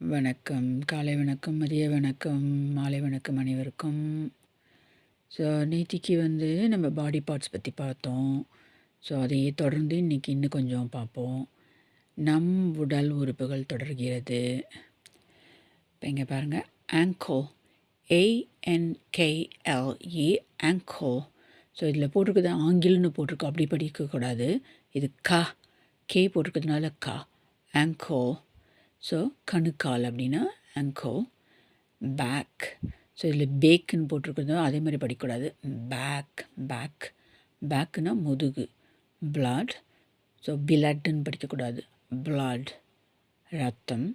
வணக்கம். காலை வணக்கம், மதிய வணக்கம், மாலை வணக்கம் அனைவருக்கும். ஸோ நேற்றுக்கு வந்து நம்ம பாடி பார்ட்ஸ் பற்றி பார்த்தோம். ஸோ அதையே தொடர்ந்து இன்னைக்கு இன்னும் கொஞ்சம் பார்ப்போம். நம் உடல் உறுப்புகள் தொடர்கிறது. இப்போ இங்கே பாருங்க. ஆங்கோ ஏஎன்கேஎல்இ ஆங்கோ ஸோ இதில் போட்டிருக்குது ஆங்கில்னு போட்டிருக்கு. அப்படி படிக்கக்கூடாது. இது கா கே போட்டிருக்கிறதுனால கா ஆங்கோ ஸோ கணுக்கால் அப்படின்னா ஆங்கிள். பேக். ஸோ இதில் பேக்குன்னு போட்டிருக்கிறது அதே மாதிரி படிக்கக்கூடாது. Back back. பேக்குன்னா முதுகு. பிளட். ஸோ பிளட்டுன்னு படிக்கக்கூடாது. பிளட் ரத்தம்.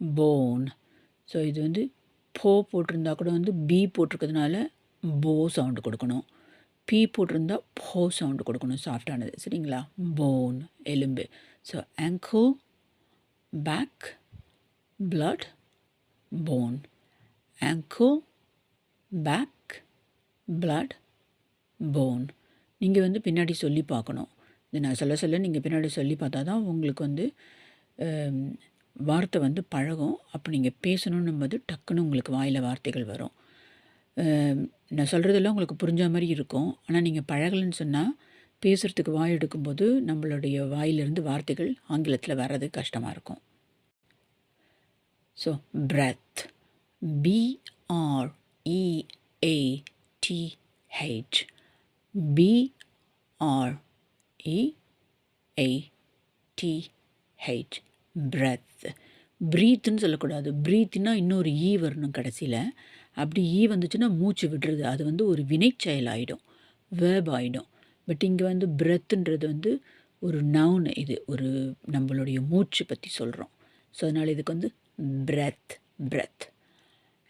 போன். ஸோ இது வந்து போ போட்டிருந்தா கூட வந்து பி போட்டிருக்கிறதுனால போ சவுண்டு கொடுக்கணும். பி போட்டிருந்தா போ சவுண்டு கொடுக்கணும். சாஃப்ட்டானது. சரிங்களா? போன் எலும்பு. So ankle, back, blood, bone. ஆங்கோ back, blood, bone. நீங்கள் வந்து பின்னாடி சொல்லி பார்க்கணும். இது நான் சொல்ல சொல்ல நீங்கள் பின்னாடி சொல்லி பார்த்தா தான் உங்களுக்கு வந்து வார்த்தை வந்து பழகும். அப்ப நீங்க பேசணுன்னும்போது டக்குன்னு உங்களுக்கு வாயில் வார்த்தைகள் வரும். நான் சொல்கிறதெல்லாம் உங்களுக்கு புரிஞ்சா மாதிரி இருக்கும். ஆனால் நீங்கள் பழகலைன்னு சொன்னால் பேசுகிறதுக்கு வாய் எடுக்கும்போது நம்மளுடைய வாயிலிருந்து வார்த்தைகள் ஆங்கிலத்தில் வர்றது கஷ்டமாக இருக்கும். So breath. B R E A T H B R E A T H breath. சொல்லக்கூடாது. ப்ரீத்னா இன்னொரு ஈ வரணும் கடைசியில் அப்படி ஈ வந்துச்சுன்னா மூச்சு விடுறது. அது வந்து ஒரு வினைச்செயல் ஆகிடும் வேர்ப் ஆகிடும் பட் இங்கே வந்து பிரெத்துன்றது வந்து ஒரு நவுன் இது. ஒரு நம்மளுடைய மூச்சு பற்றி சொல்கிறோம் ஸோ அதனால இதுக்கு வந்து பிரெத் பிரெத்.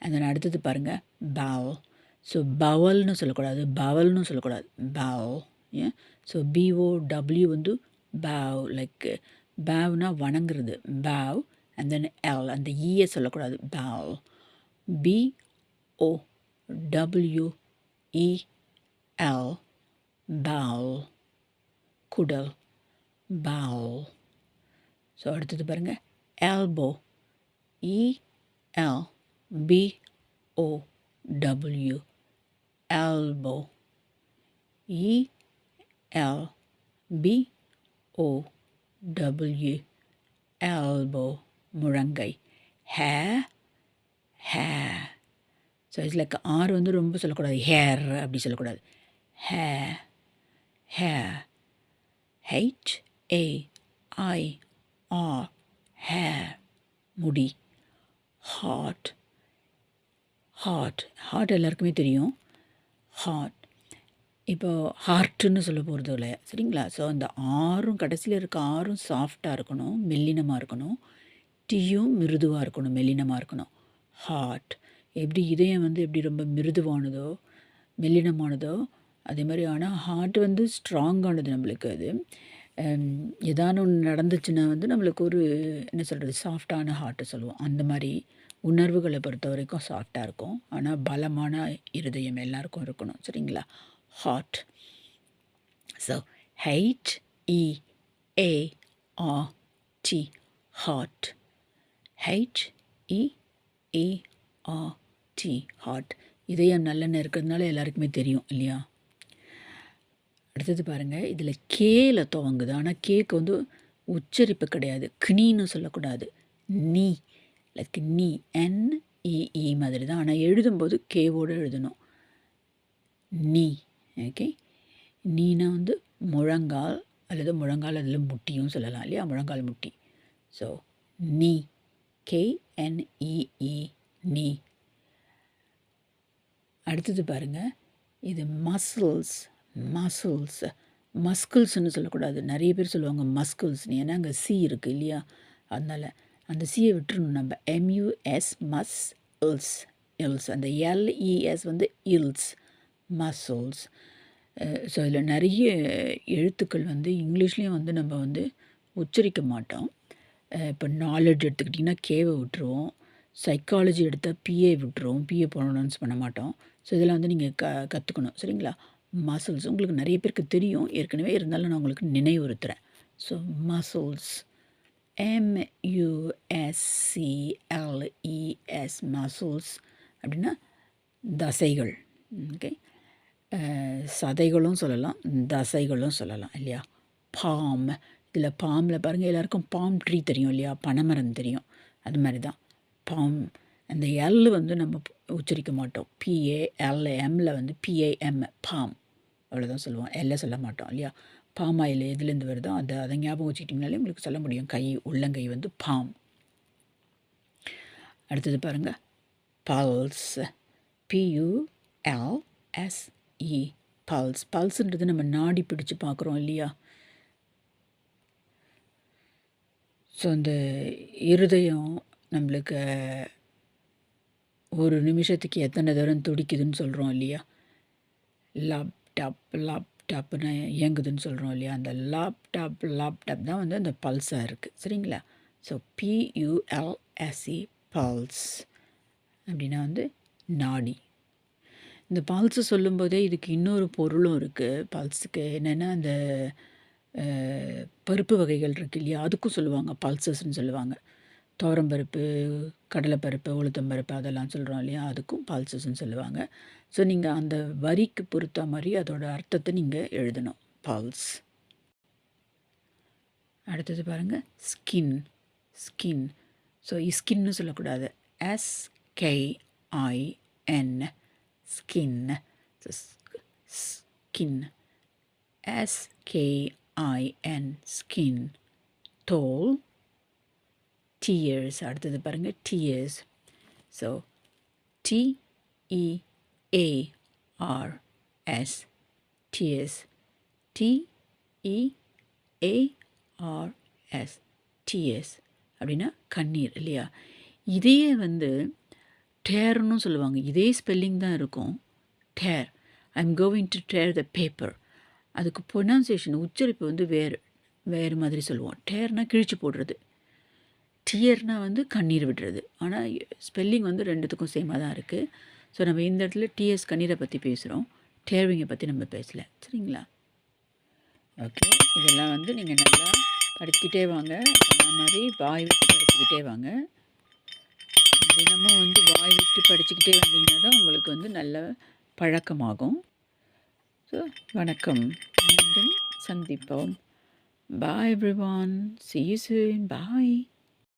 அண்ட் தென் அடுத்தது பாருங்கள் பவல். ஸோ பவல்னு சொல்லக்கூடாது. பவல்னு சொல்லக்கூடாது. பவல். ஏன்? ஸோ பிஓ டபிள்யூ வந்து பாவ் லைக் பாவ்னா வணங்குறது. பாவ் அண்ட் தென் எல் அந்த e ஈய சொல்லக்கூடாது. பாவ். பி-ஓ-டபிள்யூ-இ-எல் குடல். பாவ் ஸோ அடுத்தது பாருங்கள் elbow. E-L B O W elbow E L B O W elbow முழங்கை. Hey hey so it's like R வந்து ரொம்ப சொல்லக்கூடாது. ஹேர் அப்படி சொல்லக்கூடாது. ஹே ஹே ஹெச்-ஏ-ஐ-ஆர் ஹே முடி. Heart heart. ஹார்ட் எல்லாருக்குமே தெரியும். ஹார்ட். இப்போ ஹார்ட்டுன்னு சொல்ல போகிறது இல்லை சரிங்களா? ஸோ அந்த ஆறும் கடைசியில் இருக்க ஆறும் சாஃப்டாக இருக்கணும். மெல்லினமாக இருக்கணும். டீயும் மிருதுவாக இருக்கணும். மெல்லினமாக இருக்கணும். ஹார்ட். எப்படி இதயம் வந்து எப்படி ரொம்ப மிருதுவானதோ, மெல்லினமானதோ, அதே மாதிரி ஆனால் ஹார்ட் வந்து ஸ்ட்ராங்கானது நம்மளுக்கு அது. அம் ஏதான நடந்துச்சுன்னா வந்து நம்மளுக்கு ஒரு என்ன சொல்கிறது சாஃப்ட்டான ஹார்ட் சொல்லுவோம். அந்த மாதிரி உணர்வுகளை பொறுத்த வரைக்கும் சாஃப்டாக இருக்கும். ஆனால் பலமான இருதயம் எல்லாருக்கும் இருக்கணும். சரிங்களா? Heart. So H E A R T heart. H E A R T heart. இதயம் நல்லெண்ணெய் இருக்கிறதுனால எல்லாருக்குமே தெரியும் இல்லையா? அடுத்தது பாருங்கள் இதில் கேல துவங்குது. ஆனால் கேக்கு வந்து உச்சரிப்பு கிடையாது. கினின்னு சொல்லக்கூடாது. நீ லைக் நீ. என் இ e, e மாதிரி தான். ஆனால் எழுதும்போது கேவோடு எழுதணும். நீ. ஓகே. நீனா வந்து முழங்கால் அல்லது முழங்கால் அதில் முட்டியும் சொல்லலாம் இல்லையா? முழங்கால் முட்டி. ஸோ நீ. கே என்இஇ நீ. அடுத்தது பாருங்கள் இது மசில்ஸ் மசில்ஸ். மஸ்கில்ஸ்னு சொல்லக்கூடாது. நிறைய பேர் சொல்லுவாங்க மஸ்கில்ஸ்னு ஏன்னா அங்கே சி இருக்குது இல்லையா? அதனால அந்த சியை விட்டுருணும் நம்ம எம்யூஎஸ் மஸ் இல்ஸ் இல்ஸ். அந்த எல்இஎஸ் வந்து இல்ஸ். மசில்ஸ். ஸோ இதில் நிறைய எழுத்துக்கள் வந்து இங்கிலீஷ்லேயும் வந்து நம்ம வந்து உச்சரிக்க மாட்டோம். இப்போ நாலெட்ஜ் எடுத்துக்கிட்டிங்கன்னா கேவை விட்டுருவோம். சைக்காலஜி எடுத்தால் பிஏ விட்டுருவோம். பிஏ ப்ரொனவுன்ஸ் பண்ண மாட்டோம். ஸோ இதெல்லாம் வந்து நீங்கள் க கற்றுக்கணும் சரிங்களா? மசில்ஸ் உங்களுக்கு நிறைய பேருக்கு தெரியும். ஏற்கனவே இருந்தாலும் நான் உங்களுக்கு நினைவுறுத்துகிறேன் ஸோ மசில்ஸ். எம்யூஎஸ்சிஎல்இஎஸ் மசில்ஸ் அப்படின்னா தசைகள். ஓகே சதைகளும் சொல்லலாம் தசைகளும் சொல்லலாம் இல்லையா? பாம் இதில் பாமில் பாருங்கள் எல்லாருக்கும் பாம் ட்ரீ தெரியும் இல்லையா? பனைமரம் தெரியும். அது மாதிரி தான். பாம் அந்த எல் வந்து நம்ம உச்சரிக்க மாட்டோம். பிஏஎல்எம்மில் வந்து பிஏஎம் பாம் அவ்வளோதான் சொல்லுவோம் எல்லாம் சொல்ல மாட்டோம் இல்லையா? பாம் ஆயில் எதுலேருந்து வருதோ அதை அதை ஞாபகம் வச்சுக்கிட்டிங்கனாலே உங்களுக்கு சொல்ல முடியும். கை உள்ளங்கை வந்து பாம். அடுத்தது பாருங்கள் பல்ஸ் பியூஎல்எஸ்இ பல்ஸ் பல்ஸுன்றது நம்ம நாடி பிடிச்சு பார்க்குறோம் இல்லையா? ஸோ அந்த இருதயம் நம்மளுக்கு ஒரு நிமிஷத்துக்கு எத்தனை தூரம் துடிக்குதுன்னு சொல்கிறோம் இல்லையா? லேப்டாப் லேப்டாப்னு இயங்குதுன்னு சொல்கிறோம் இல்லையா? அந்த லேப்டாப் லேப்டாப் தான் வந்து அந்த பல்ஸாக இருக்குது சரிங்களா? ஸோ பியூஎல்எஸ்இ பல்ஸ் அப்படின்னா வந்து நாடி. இந்த பல்ஸு சொல்லும்போதே இதுக்கு இன்னொரு பொருளும் இருக்குது பல்ஸுக்கு என்னென்னா அந்த பருப்பு வகைகள் இருக்குது இல்லையா? அதுக்கும் சொல்லுவாங்க பல்சஸ்ன்னு சொல்லுவாங்க. துவரம்பருப்பு கடலைப்பருப்பு உளுத்தம்பருப்பு அதெல்லாம் சொல்கிறோம் இல்லையா? அதுக்கும் பால்சஸ்ன்னு சொல்லுவாங்க. ஸோ நீங்கள் அந்த வரிக்கு பொறுத்த மாதிரி அதோட அர்த்தத்தை நீங்கள் எழுதணும். பால்ஸ் அடுத்தது பாருங்கள் ஸ்கின் ஸ்கின் ஸோ ஸ்கின்னு சொல்லக்கூடாது. S S K I N skin skin S K I N skin தோல் டீயர்ஸ் அடுத்தது பாருங்கள் tears so T E A R S T S T E A R S T S அப்படின்னா கண்ணீர் இல்லையா? இதையே வந்து டேர்னு சொல்லுவாங்க. இதே ஸ்பெல்லிங் தான் இருக்கும். Tear I am going to tear the paper அதுக்கு ப்ரொனன்சியேஷன் உச்சரிப்பு வந்து வேறு வேறு மாதிரி சொல்லுவோம். டேர்னால் கிழிச்சு போடுறது. டியர்னால் வந்து கண்ணீர் விடுறது. ஆனால் ஸ்பெல்லிங் வந்து ரெண்டுத்துக்கும் சேமாக தான் இருக்குது ஸோ நம்ம இந்த இடத்துல டிஎஸ் கண்ணீரை பற்றி பேசுகிறோம் டேர்விங்கை பற்றி நம்ம பேசலை. சரிங்களா? ஓகே. இதெல்லாம் வந்து நீங்கள் நல்லா படிச்சுக்கிட்டே வாங்க. அந்த மாதிரி வாய் விட்டு படிச்சுக்கிட்டே வாங்க. தினமும் வந்து வாய் விட்டு படிச்சுக்கிட்டே வந்தீங்கன்னா தான் உங்களுக்கு வந்து நல்ல பழக்கமாகும். ஸோ வணக்கம். மீண்டும் சந்திப்போம். Bye everyone see you soon bye